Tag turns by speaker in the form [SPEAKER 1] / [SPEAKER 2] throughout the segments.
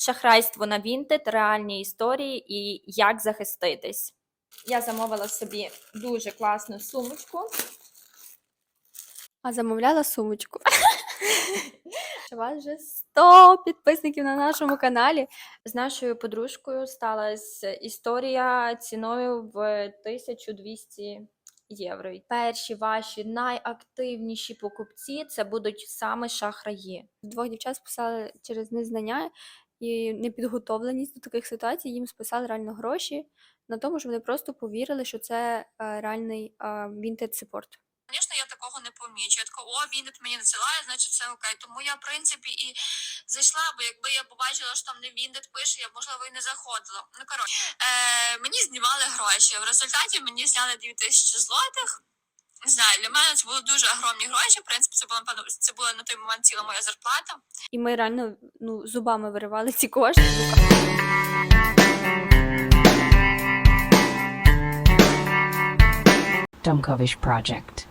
[SPEAKER 1] шахрайство на Вінтед, реальні історії і як захиститись. Я замовила собі дуже класну сумочку.
[SPEAKER 2] А замовляла сумочку. У вас вже 100 підписників на нашому каналі.
[SPEAKER 1] З нашою подружкою сталася історія ціною в 1200 євро. Перші ваші найактивніші покупці це будуть саме шахраї.
[SPEAKER 2] Двох дівчат списали через незнання і непідготовленість до таких ситуацій. Їм списали реально гроші на тому, що вони просто повірили, що це е, реальний вінтед сепорт.
[SPEAKER 3] Звісно, я такого не помічу. Я така, о, він мені надсилає, значить все окей. Тому я, в принципі, і зайшла, бо якби я побачила, що там не Віндет пише, я можливо і не заходила. Ну коротше, е, мені знімали гроші. В результаті мені зняли 2000 злотих. Не знаю, для мене це були дуже огромні гроші. В принципі, це була напевно, це була на той момент ціла моя зарплата.
[SPEAKER 2] І ми реально ну, зубами виривали ці кошти.
[SPEAKER 4] Dumkovish Project.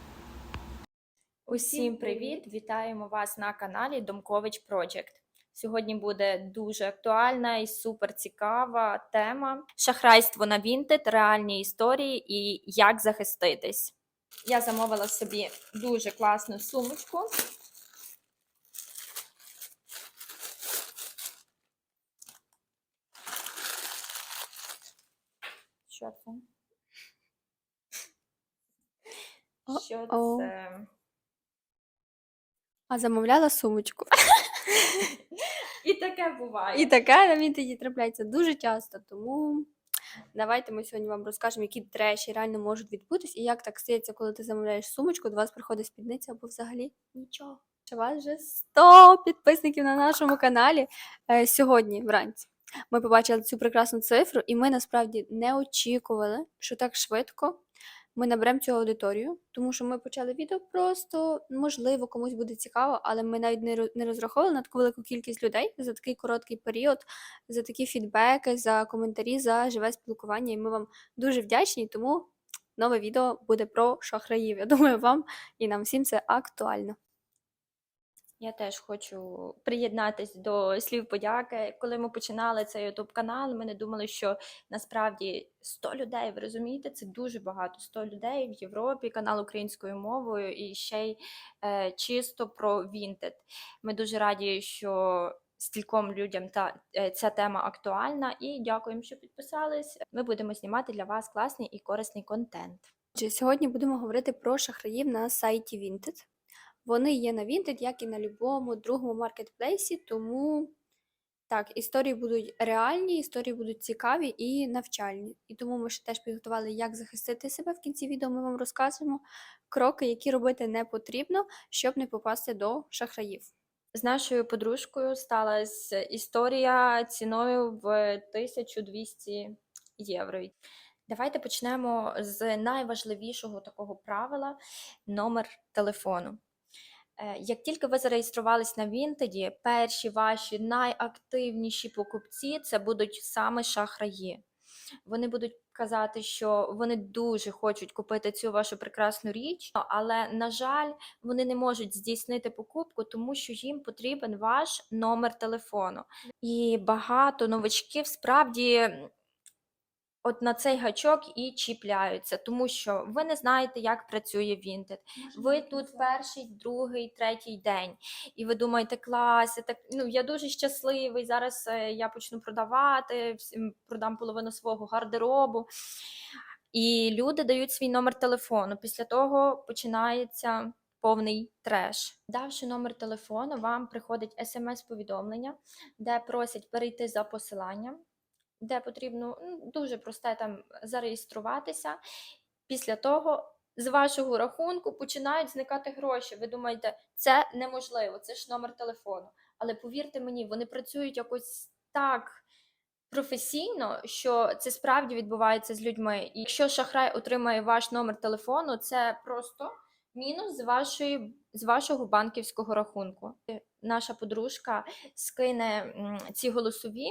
[SPEAKER 1] Усім привіт! Вітаємо вас на каналі Домкович Project. Сьогодні буде дуже актуальна і супер цікава тема: шахрайство на Вінтед, реальні історії і як захиститись. Я замовила собі дуже класну сумочку. Що це? Що це?
[SPEAKER 2] А замовляла сумочку.
[SPEAKER 1] І таке буває.
[SPEAKER 2] І таке на вінтеді трапляється дуже часто. Тому давайте ми сьогодні вам розкажемо, які треші реально можуть відбутись, і як так стається, коли ти замовляєш сумочку, до вас приходить спідниця або взагалі нічого. У вас вже 100 підписників на нашому каналі е, сьогодні вранці. Ми побачили цю прекрасну цифру, і ми насправді не очікували, що так швидко ми наберемо цю аудиторію, тому що ми почали відео просто, можливо, комусь буде цікаво, але ми навіть не розраховували на таку велику кількість людей за такий короткий період, за такі фідбеки, за коментарі, за живе спілкування. І ми вам дуже вдячні, тому нове відео буде про шахраїв. Я думаю, вам і нам всім це актуально.
[SPEAKER 1] Я теж хочу приєднатись до слів подяки. Коли ми починали цей youtube канал, ми не думали, що насправді 100 людей, ви розумієте, це дуже багато. 100 людей в Європі, канал українською мовою і ще й е, чисто про Vinted. Ми дуже раді, що стільком людям та е, ця тема актуальна. І дякуємо, що підписались. Ми будемо знімати для вас класний і корисний контент.
[SPEAKER 2] Сьогодні будемо говорити про шахраїв на сайті Vinted. Вони є на Vinted, як і на будь-якому другому маркетплейсі, тому так, історії будуть реальні, історії будуть цікаві і навчальні. І тому ми ще теж підготували, як захистити себе. В кінці відео ми вам розкажемо кроки, які робити не потрібно, щоб не попасти до шахраїв.
[SPEAKER 1] З нашою подружкою сталася історія ціною в 1200 євро. Давайте почнемо з найважливішого такого правила номер телефону. Е, Як тільки ви зареєструвались на Вінтеді, перші ваші найактивніші покупці це будуть саме шахраї. Вони будуть казати, що вони дуже хочуть купити цю вашу прекрасну річ, але, на жаль, вони не можуть здійснити покупку, тому що їм потрібен ваш номер телефону. І багато новачків справді от на цей гачок і чіпляються, тому що ви не знаєте, як працює Vinted. Ви тут перший, другий, третій день, і ви думаєте, клас, я так ну я дуже щасливий. Зараз е, я почну продавати, всім продам половину свого гардеробу. І люди дають свій номер телефону. Після того починається повний треш. Давши номер телефону, вам приходить смс-повідомлення, де просять перейти за посиланням, де потрібно ну, дуже просте там зареєструватися. Після того з вашого рахунку починають зникати гроші. Ви думаєте, це неможливо, це ж номер телефону. Але повірте мені, вони працюють якось так професійно, що це справді відбувається з людьми. І якщо шахрай отримає ваш номер телефону, це просто мінус з вашої з вашого банківського рахунку. Наша подружка скине ці голосові.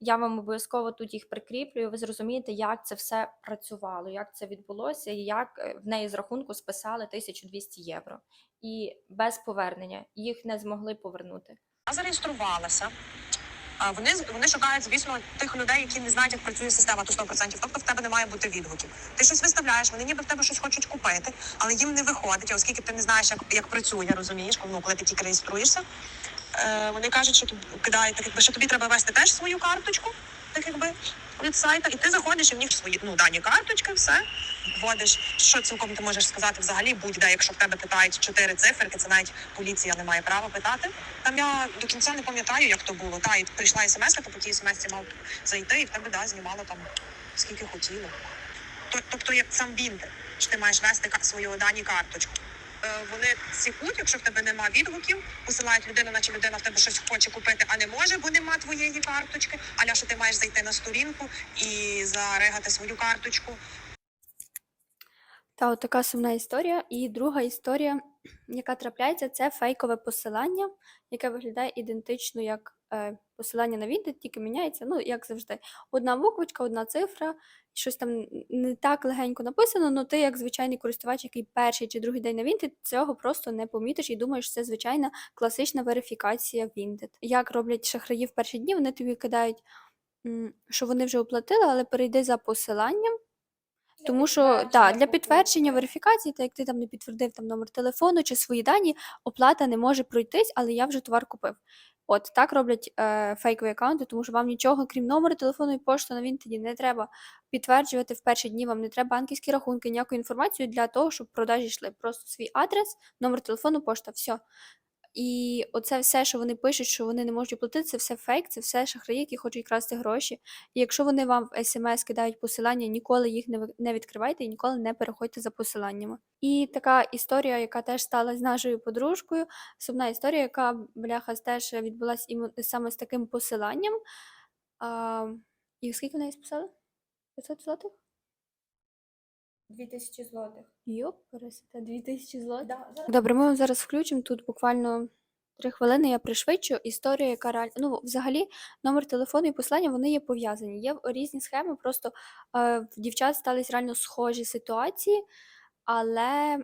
[SPEAKER 1] Я вам обов'язково тут їх прикріплю. Ви зрозумієте, як це все працювало, як це відбулося, і як е, в неї з рахунку списали 1200 євро. І без повернення їх не змогли повернути.
[SPEAKER 3] Зареєструвалася.
[SPEAKER 5] Вони вони шукають, звісно, тих людей, які не знають, як працює система, то 100%. Тобто в тебе не має бути відгуків. Ти щось виставляєш, вони ніби в тебе щось хочуть купити, але їм не виходить, оскільки ти не знаєш, як, як працює, розумієш, ну, коли ти тільки реєструєшся. Е, вони кажуть, що кидають, так що тобі треба вести теж свою карточку, так якби від сайта, і ти заходиш і в них свої ну, дані карточки, все вводиш, що цілком ти можеш сказати взагалі будь-де, якщо в тебе питають чотири циферки, це навіть поліція не має права питати. Там я до кінця не пам'ятаю, як то було. Та і прийшла смс, то по тій смс мав зайти, і в тебе да, знімало там скільки хотіло. То- Тобто, як сам Вінтер, що ти маєш вести свою дані карточку. Е, Вони сікуть, якщо в тебе нема відгуків, посилають людину, наче людина в тебе щось хоче купити, а не може, бо нема твоєї карточки. Аля, що ти маєш зайти на сторінку і зарегати свою карточку.
[SPEAKER 2] Та от така сумна історія. І друга історія, яка трапляється, це фейкове посилання, яке виглядає ідентично як е, посилання на Vinted, тільки міняється, ну, як завжди, одна буквочка, одна цифра, щось там не так легенько написано, але ти, як звичайний користувач, який перший чи другий день на Vinted, цього просто не помітиш і думаєш, що це звичайна класична верифікація Vinted. Як роблять шахраї в перші дні, вони тобі кидають, що вони вже оплатили, але перейди за посиланням. Тому що да, для підтвердження верифікації, так як ти там не підтвердив там номер телефону чи свої дані, оплата не може пройтись, але я вже товар купив. От так роблять е, фейкові аккаунти, тому що вам нічого, крім номеру телефону і пошти на Вінтеді, не треба підтверджувати в перші дні. Вам не треба банківські рахунки, ніяку інформацію для того, щоб продажі йшли. Просто свій адрес, номер телефону, пошта, все. І оце все, що вони пишуть, що вони не можуть платити, це все фейк, це все шахраї, які хочуть красти гроші. І якщо вони вам в смс кидають посилання, ніколи їх не відкривайте і ніколи не переходьте за посиланнями. І така історія, яка теж сталася з нашою подружкою, сумна історія, яка бляха теж відбулася саме з таким посиланням. А, і скільки в неї списали? 500 злотих?
[SPEAKER 1] 2000 злотих.
[SPEAKER 2] Йоп, пересите, 2000 злотих.
[SPEAKER 1] Да, зараз
[SPEAKER 2] Добре, ми вам зараз включимо тут буквально три хвилини. Я пришвидшу. Історія, яка реально. Ну, взагалі, номер телефону і посилання вони є пов'язані. Є різні схеми, просто е, в дівчат стались реально схожі ситуації, але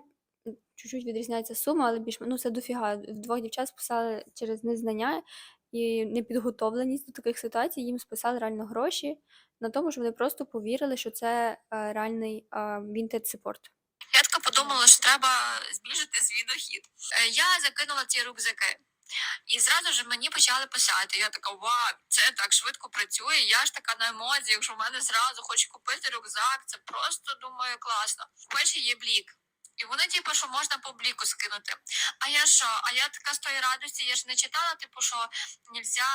[SPEAKER 2] чуть-чуть відрізняється сума, але більш ну це дофіга. Двох дівчат списали через незнання і непідготовленість до таких ситуацій. Їм списали реально гроші на тому, що вони просто повірили, що це е, реальний вінтед сепорт.
[SPEAKER 3] Я така подумала, що треба збільшити свій дохід. Е, Я закинула ці рюкзаки. І зразу ж мені почали писати. Я така, вау, це так швидко працює. Я ж така на емоціях, що в мене зразу хочу купити рюкзак. Це просто думаю класно. Перші є блік. І вони, типу, що можна по бліку скинути. А я що? А я така з тої радості, я ж не читала, типу, що нельзя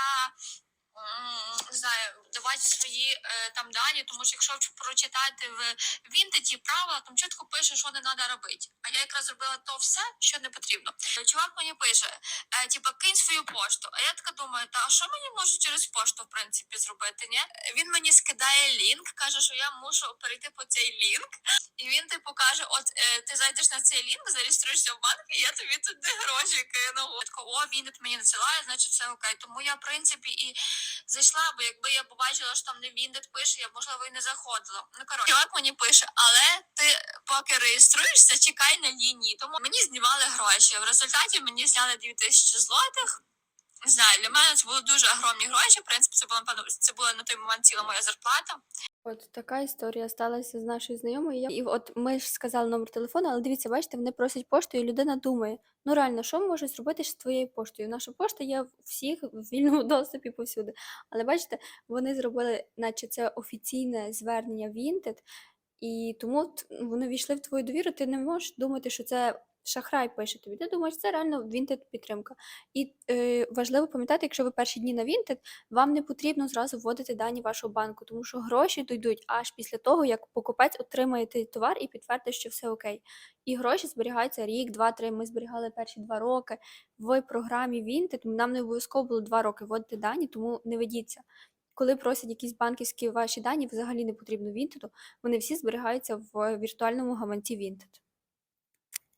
[SPEAKER 3] не знаю, давати свої е, там дані, тому що якщо прочитати в Вінтеті правила, там чітко пише, що не треба робити. А я якраз зробила то все, що не потрібно. Чувак мені пише, е, типа, кинь свою пошту. А я така думаю, та а що мені можуть через пошту, в принципі, зробити? Ні? Він мені скидає лінк, каже, що я мушу перейти по цей лінк. І він типу каже: От е, ти зайдеш на цей лінк, зареєструєшся в банк, і я тобі туди гроші кину. О, він мені надсилає, значить все окей. Тому я, в принципі, і зайшла, бо якби я побачила, що там не Віндет пише, я б можливо і не заходила. Ну коротше, чувак мені пише, але ти поки реєструєшся, чекай на лінії. Тому мені знімали гроші. В результаті мені зняли 2000 злотих. Не знаю, для мене це були дуже огромні гроші. В принципі, це була це була на той момент ціла моя зарплата.
[SPEAKER 2] От така історія сталася з нашою знайомою. І от ми ж сказали номер телефону, але дивіться, бачите, вони просять пошту, і людина думає: ну реально, що можуть зробити з твоєю поштою? Наша пошта є в всіх в вільному доступі повсюди. Але бачите, вони зробили, наче це офіційне звернення Vinted, і тому вони війшли в твою довіру. Ти не можеш думати, що це. Шахрай пише тобі, ти думаєш, це реально Vinted підтримка. І е, важливо пам'ятати, якщо ви перші дні на Vinted, вам не потрібно зразу вводити дані вашого банку, тому що гроші дійдуть аж після того, як покупець отримає той товар і підтвердить, що все окей. І гроші зберігаються рік, два, три. Ми зберігали перші два роки в програмі Vinted. Нам не обов'язково було два роки вводити дані, тому не ведіться. Коли просять якісь банківські ваші дані, взагалі не потрібно Vinted, вони всі зберігаються в віртуальному гаманці Vinted.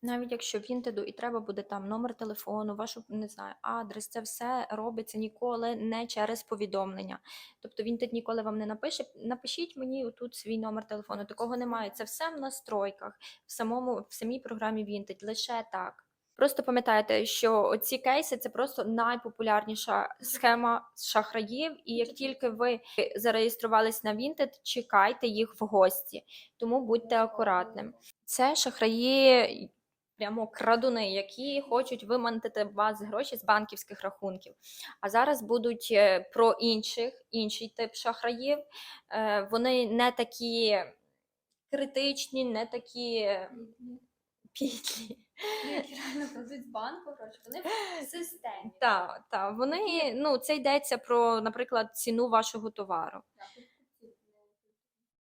[SPEAKER 1] Навіть якщо Вінтеду і треба буде там номер телефону, вашу не знаю, адрес, це все робиться ніколи не через повідомлення. Тобто Вінтед ніколи вам не напише. Напишіть мені тут свій номер телефону. Такого немає. Це все в настройках, в самому в самій програмі Вінтед. Лише так. Просто пам'ятайте, що ці кейси це просто найпопулярніша схема шахраїв, і як тільки ви зареєструвались на Vinted, чекайте їх в гості, тому будьте акуратним. Це шахраї. Прямо крадуни, які хочуть виманити вас гроші з банківських рахунків. А зараз будуть е, про інших, інший тип шахраїв. Е, Вони не такі критичні, не такі е, підлі.
[SPEAKER 2] Які реально кладуть з банку гроші, вони в системі.
[SPEAKER 1] Так, так. Вони, ну, це йдеться про, наприклад, ціну вашого товару.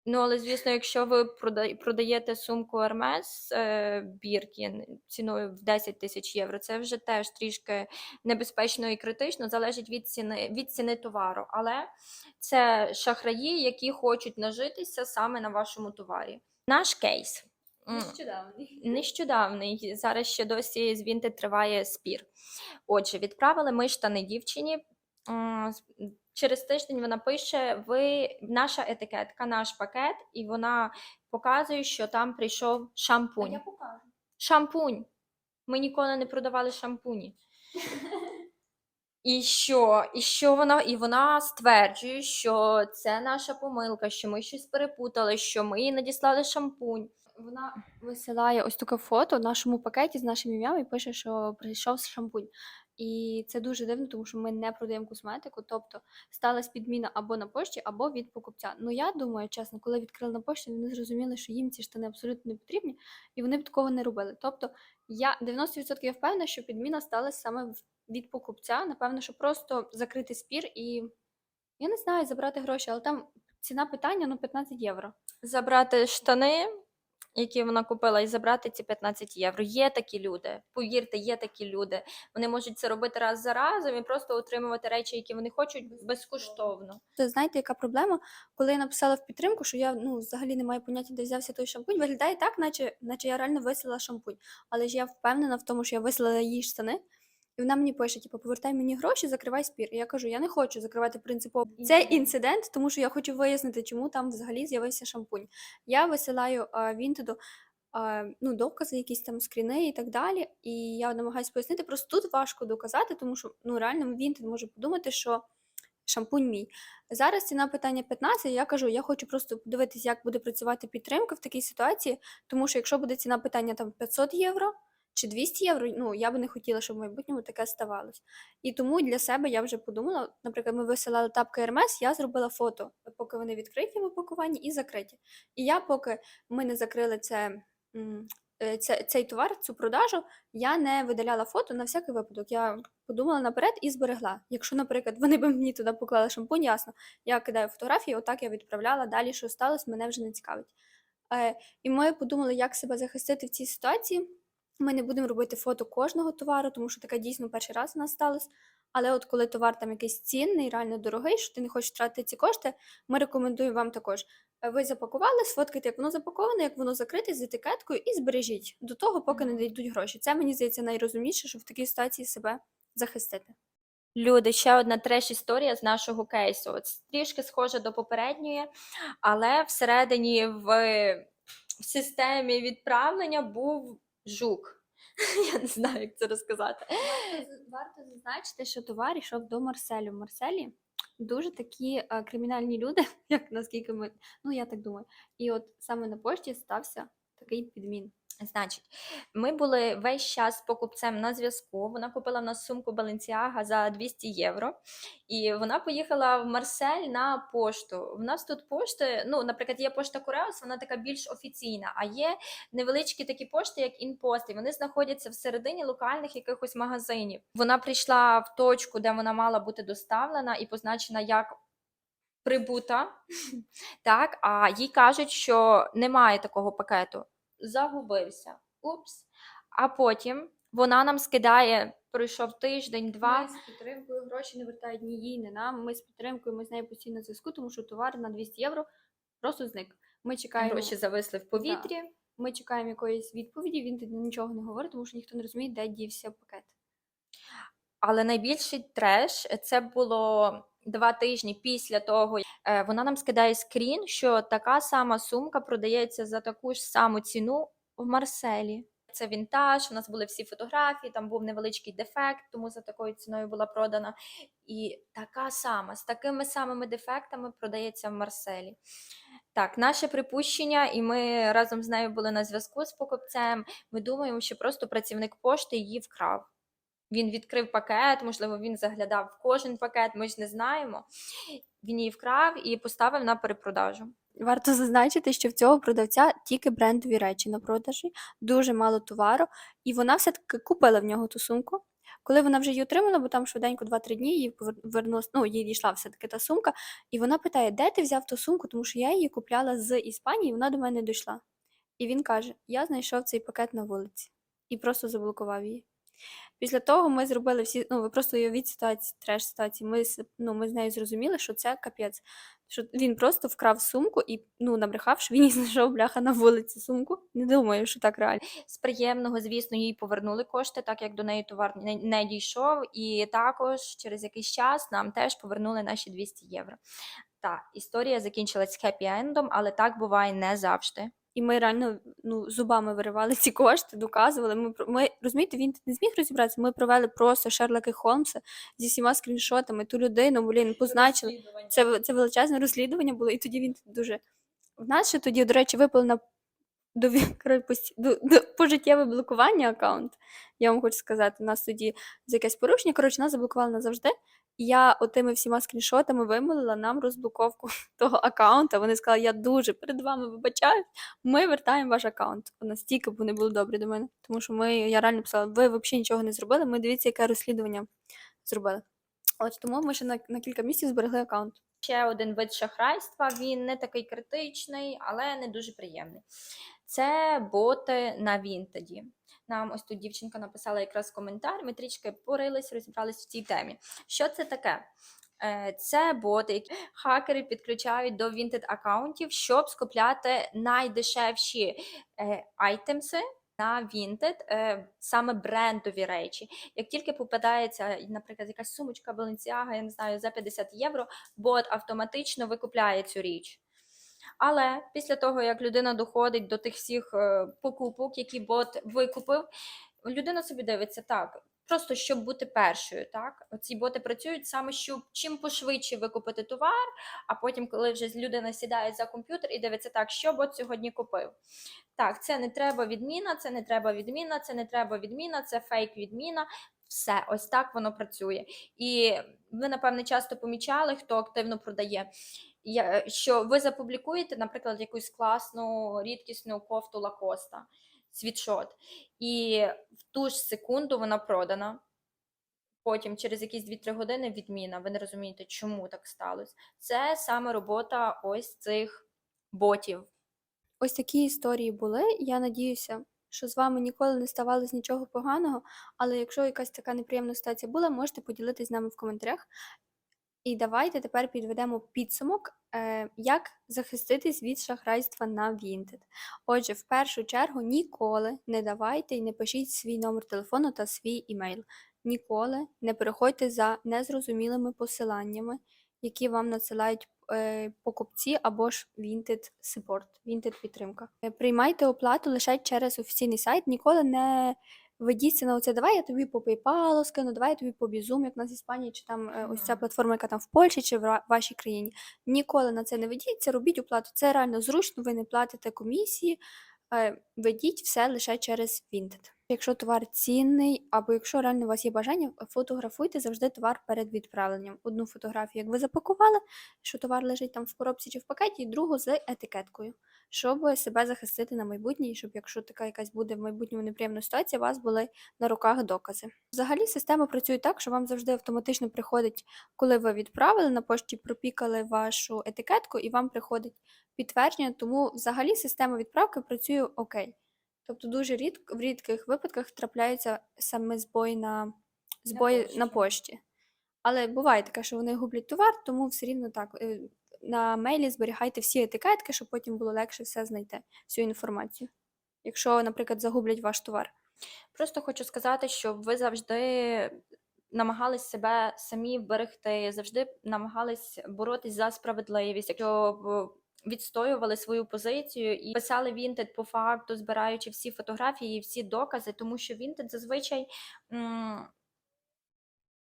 [SPEAKER 1] Ну, але звісно, якщо ви продаєте сумку Hermes е, Біркін ціною в 10 тисяч євро, це вже теж трішки небезпечно і критично, залежить від ціни, від ціни товару. Але це шахраї, які хочуть нажитися саме на вашому товарі. Наш кейс.
[SPEAKER 2] Нещодавний.
[SPEAKER 1] Нещодавний, зараз ще досі з Vinted триває спір. Отже, відправили ми штани дівчині. Через тиждень вона пише: ви наша етикетка, наш пакет, і вона показує, що там прийшов шампунь.
[SPEAKER 2] Я покажу.
[SPEAKER 1] Шампунь. Ми ніколи не продавали шампуні. І що? І що вона? І вона стверджує, що це наша помилка, що ми щось перепутали, що ми їй надіслали шампунь.
[SPEAKER 2] Вона висилає ось таке фото в нашому пакеті з нашим ім'ям і пише, що прийшов шампунь. І це дуже дивно, тому що ми не продаємо косметику, тобто сталася підміна або на пошті, або від покупця. Ну я думаю, чесно, коли відкрили на пошті, вони зрозуміли, що їм ці штани абсолютно не потрібні, і вони б такого не робили. Тобто я 90% я впевнена, що підміна сталася саме від покупця. Напевно, що просто закрити спір і я не знаю, забрати гроші, але там ціна питання ну 15 євро.
[SPEAKER 1] Забрати штани, які вона купила, і забрати ці 15 євро. Є такі люди. Повірте, є такі люди. Вони можуть це робити раз за разом і просто отримувати речі, які вони хочуть безкоштовно.
[SPEAKER 2] Це знаєте, яка проблема? Коли я написала в підтримку, що я ну взагалі не маю поняття, де взявся той шампунь, виглядає так, наче, наче я реально висила шампунь. Але ж я впевнена в тому, що я вислала їй штани. І вона мені пише: типу, повертай мені гроші, закривай спір. І я кажу, я не хочу закривати принципово цей інцидент, тому що я хочу вияснити, чому там взагалі з'явився шампунь. Я висилаю Вінтеду ну, докази, якісь там скріни і так далі. І я намагаюся пояснити. Просто тут важко доказати, тому що ну реально Вінтед може подумати, що шампунь мій. Зараз ціна питання 15, я кажу, я хочу просто подивитися, як буде працювати підтримка в такій ситуації, тому що якщо буде ціна питання там 500 євро чи 200 євро, ну я би не хотіла, щоб в майбутньому таке ставалось. І тому для себе я вже подумала, наприклад, ми висилали тапки Hermes, я зробила фото, поки вони відкриті в упакуванні і закриті. І я, поки ми не закрили е, це, цей товар, цю продажу, я не видаляла фото на всякий випадок. Я подумала наперед і зберегла. Якщо, наприклад, вони б мені туди поклали шампунь, ясно, я кидаю фотографії, отак я відправляла. Далі, що сталося, мене вже не цікавить. Е, і ми подумали, як себе захистити в цій ситуації. Ми не будемо робити фото кожного товару, тому що таке дійсно перший раз у нас сталося. Але от коли товар там якийсь цінний, реально дорогий, що ти не хочеш втратити ці кошти, ми рекомендуємо вам також. Е, Ви запакували, сфоткайте, як воно запаковане, як воно закрите з етикеткою, і збережіть до того, поки не дійдуть гроші. Це мені здається найрозумніше, щоб в такій ситуації себе захистити.
[SPEAKER 1] Люди, ще одна треш історія з нашого кейсу. От трішки схожа до попередньої, але всередині в, в системі відправлення був жук. Я не знаю, як це розказати.
[SPEAKER 2] Варто, варто зазначити, що товар йшов до Марселю. Марселі дуже такі е, кримінальні люди, як наскільки ми, ну я так думаю. І от саме на пошті стався такий підмін.
[SPEAKER 1] Значить, ми були весь час покупцем на зв'язку. Вона купила в нас сумку Balenciaga за 200 євро, і вона поїхала в Марсель на пошту. В нас тут пошти, ну, наприклад, є пошта Куреус, вона така більш офіційна, а є невеличкі такі пошти, як інпост, і вони знаходяться всередині локальних якихось магазинів. Вона прийшла в точку, де вона мала бути доставлена і позначена як. Прибута, так, а їй кажуть, що немає такого пакету загубився. Упс. А потім вона нам скидає, пройшов тиждень, два.
[SPEAKER 2] Ми з підтримкою гроші не вертають ні їй, ні нам. Ми з підтримкою, ми з нею постійно зв'язку, тому що товар на 200 євро просто зник. Ми чекаємо,
[SPEAKER 1] Гроші зависли в повітрі.
[SPEAKER 2] ми чекаємо якоїсь відповіді. Він тоді нічого не говорить, тому що ніхто не розуміє, де дівся пакет.
[SPEAKER 1] Але найбільший треш це було два тижні після того. е, Вона нам скидає скрін, що така сама сумка продається за таку ж саму ціну в Марселі. Це вінтаж, у нас були всі фотографії, там був невеличкий дефект, тому за такою ціною була продана. І така сама, з такими самими дефектами продається в Марселі. Так, наше припущення, і ми разом з нею були на зв'язку з покупцем. Ми думаємо, що просто працівник пошти її вкрав. Він відкрив пакет, можливо, він заглядав в кожен пакет, ми ж не знаємо. Він її вкрав і поставив на перепродажу.
[SPEAKER 2] Варто зазначити, що в цього продавця тільки брендові речі на продажі, дуже мало товару, і вона все-таки купила в нього ту сумку. Коли вона вже її отримала, бо там швиденько 2-3 дні їй повернулася, ну, їй дійшла все-таки та сумка, і вона питає, де ти взяв ту сумку, тому що я її купляла з Іспанії, і вона до мене дійшла. І він каже: Я знайшов цей пакет на вулиці і просто заблокував її. Після того ми зробили всі, ну ви просто уявіть ситуацію, треш ситуації. Ми, ну, ми з нею зрозуміли, що це капець. Що він просто вкрав сумку і ну, набрехав, що він її знайшов бляха на вулиці сумку. Не думаю, що так реально.
[SPEAKER 1] З приємного, звісно, їй повернули кошти, так як до неї товар не, не дійшов. І також через якийсь час нам теж повернули наші 200 євро. Так, історія закінчилась хеппі-ендом, але так буває не завжди.
[SPEAKER 2] І ми реально ну, зубами виривали ці кошти, доказували. Ми, ми розумієте, він не зміг розібратися. Ми провели просто Шерлоки Холмса зі всіма скріншотами. Ту людину, блін, позначили. Це, це величезне розслідування було, і тоді він дуже. В нас ще тоді, до речі, випало на дові... коротше, до, до, пожиттєве блокування аккаунт. Я вам хочу сказати, у нас тоді за якесь порушення. Коротше, нас заблокували назавжди. Я отими всіма скріншотами вимолила нам розблоковку того аккаунта. Вони сказали, я дуже перед вами вибачаюсь, ми вертаємо ваш аккаунт. Настільки б вони були добрі до мене. Тому що ми, я реально писала, ви взагалі нічого не зробили. Ми дивіться, яке розслідування зробили. От тому ми ще на, на кілька місяців зберегли аккаунт.
[SPEAKER 1] Ще один вид шахрайства. Він не такий критичний, але не дуже приємний. Це боти на Вінтеді. Нам ось тут дівчинка написала якраз коментар. Ми трішки порились, розібрались в цій темі. Що це таке? Е, Це боти, які хакери підключають до Vinted аккаунтів, щоб скупляти найдешевші е, айтемси на Vinted, е, саме брендові речі. Як тільки попадається, наприклад, якась сумочка Balenciaga, я не знаю, за 50 євро, бот автоматично викупляє цю річ. Але після того, як людина доходить до тих всіх е, покупок, які бот викупив, людина собі дивиться так. Просто щоб бути першою, так оці боти працюють саме щоб чим пошвидше викупити товар, а потім, коли вже людина сідає за комп'ютер і дивиться так, що бот сьогодні купив. Так, це не треба відміна, це не треба відміна, це не треба відміна, це фейк відміна. Все, ось так воно працює. І ви, напевне, часто помічали, хто активно продає. Я, що ви запублікуєте, наприклад, якусь класну рідкісну кофту Лакоста, світшот, і в ту ж секунду вона продана. Потім, через якісь 2-3 години, відміна. Ви не розумієте, чому так сталося. Це саме робота ось цих ботів.
[SPEAKER 2] Ось такі історії були. Я надіюся, що з вами ніколи не ставалось нічого поганого. Але якщо якась така неприємна ситуація була, можете поділитись з нами в коментарях. І давайте тепер підведемо підсумок, е, як захиститись від шахрайства на Vinted. Отже, в першу чергу ніколи не давайте і не пишіть свій номер телефону та свій імейл. Ніколи не переходьте за незрозумілими посиланнями, які вам надсилають е, покупці або ж Vinted Support, Vinted підтримка. Е, Приймайте оплату лише через офіційний сайт, ніколи не ведіться на оце, давай я тобі по PayPal скину, давай я тобі по Bizum, як у нас в Іспанії, чи там е, ось ця платформа, яка там в Польщі, чи в вашій країні. Ніколи на це не ведіться, робіть оплату. Це реально зручно, ви не платите комісії, е, ведіть все лише через Vinted. Якщо товар цінний, або якщо реально у вас є бажання, фотографуйте завжди товар перед відправленням. Одну фотографію, як ви запакували, що товар лежить там в коробці чи в пакеті, і другу з етикеткою, щоб себе захистити на майбутнє, і щоб якщо така якась буде в майбутньому неприємна ситуація, у вас були на руках докази. Взагалі система працює так, що вам завжди автоматично приходить, коли ви відправили на пошті, пропікали вашу етикетку, і вам приходить підтвердження. Тому взагалі система відправки працює окей. Тобто дуже рідко в рідких випадках трапляються саме збої на збої на
[SPEAKER 1] пошті.
[SPEAKER 2] пошті. Але буває таке, що вони гублять товар, тому все рівно так. На мейлі зберігайте всі етикетки, щоб потім було легше все знайти, всю інформацію. Якщо, наприклад, загублять ваш товар.
[SPEAKER 1] Просто хочу сказати, щоб ви завжди намагались себе самі вберегти, завжди намагались боротись за справедливість. Якщо відстоювали свою позицію і писали Vinted по факту, збираючи всі фотографії і всі докази, тому що Vinted зазвичай. м,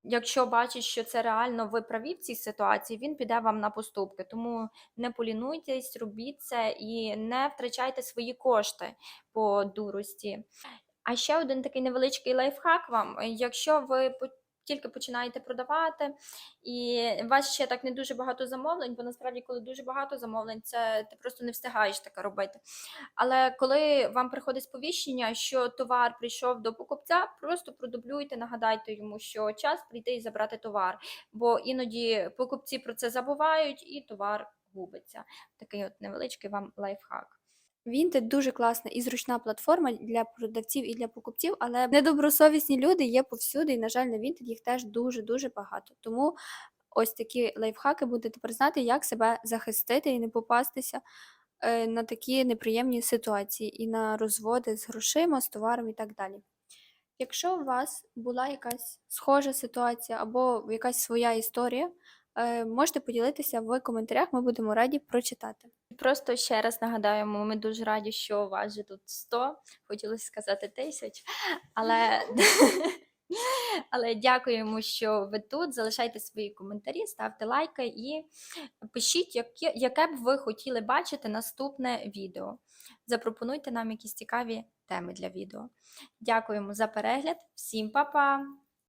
[SPEAKER 1] Якщо бачить, що це реально ви праві в цій ситуації, він піде вам на поступки. Тому не полінуйтесь, робіть це і не втрачайте свої кошти по дурості. А ще один такий невеличкий лайфхак вам. Якщо ви тільки починаєте продавати, і у вас ще так не дуже багато замовлень, бо насправді, коли дуже багато замовлень, це ти просто не встигаєш таке робити. Але коли вам приходить сповіщення, що товар прийшов до покупця, просто продублюйте, нагадайте йому, що час прийти і забрати товар. Бо іноді покупці про це забувають і товар губиться. Такий от невеличкий вам лайфхак.
[SPEAKER 2] Vinted дуже класна і зручна платформа для продавців і для покупців, але недобросовісні люди є повсюди, і, на жаль, на Vinted їх теж дуже-дуже багато. Тому ось такі лайфхаки будете тепер знати, як себе захистити і не попастися е, на такі неприємні ситуації і на розводи з грошима, з товаром і так далі. Якщо у вас була якась схожа ситуація або якась своя історія, можете поділитися в коментарях, ми будемо раді прочитати.
[SPEAKER 1] Просто ще раз нагадаємо, ми дуже раді, що у вас же тут 100, хотілося сказати тисяч, але, але дякуємо, що ви тут. Залишайте свої коментарі, ставте лайки і пишіть, яке, яке б ви хотіли бачити наступне відео. Запропонуйте нам якісь цікаві теми для відео. Дякуємо за перегляд, всім па-па!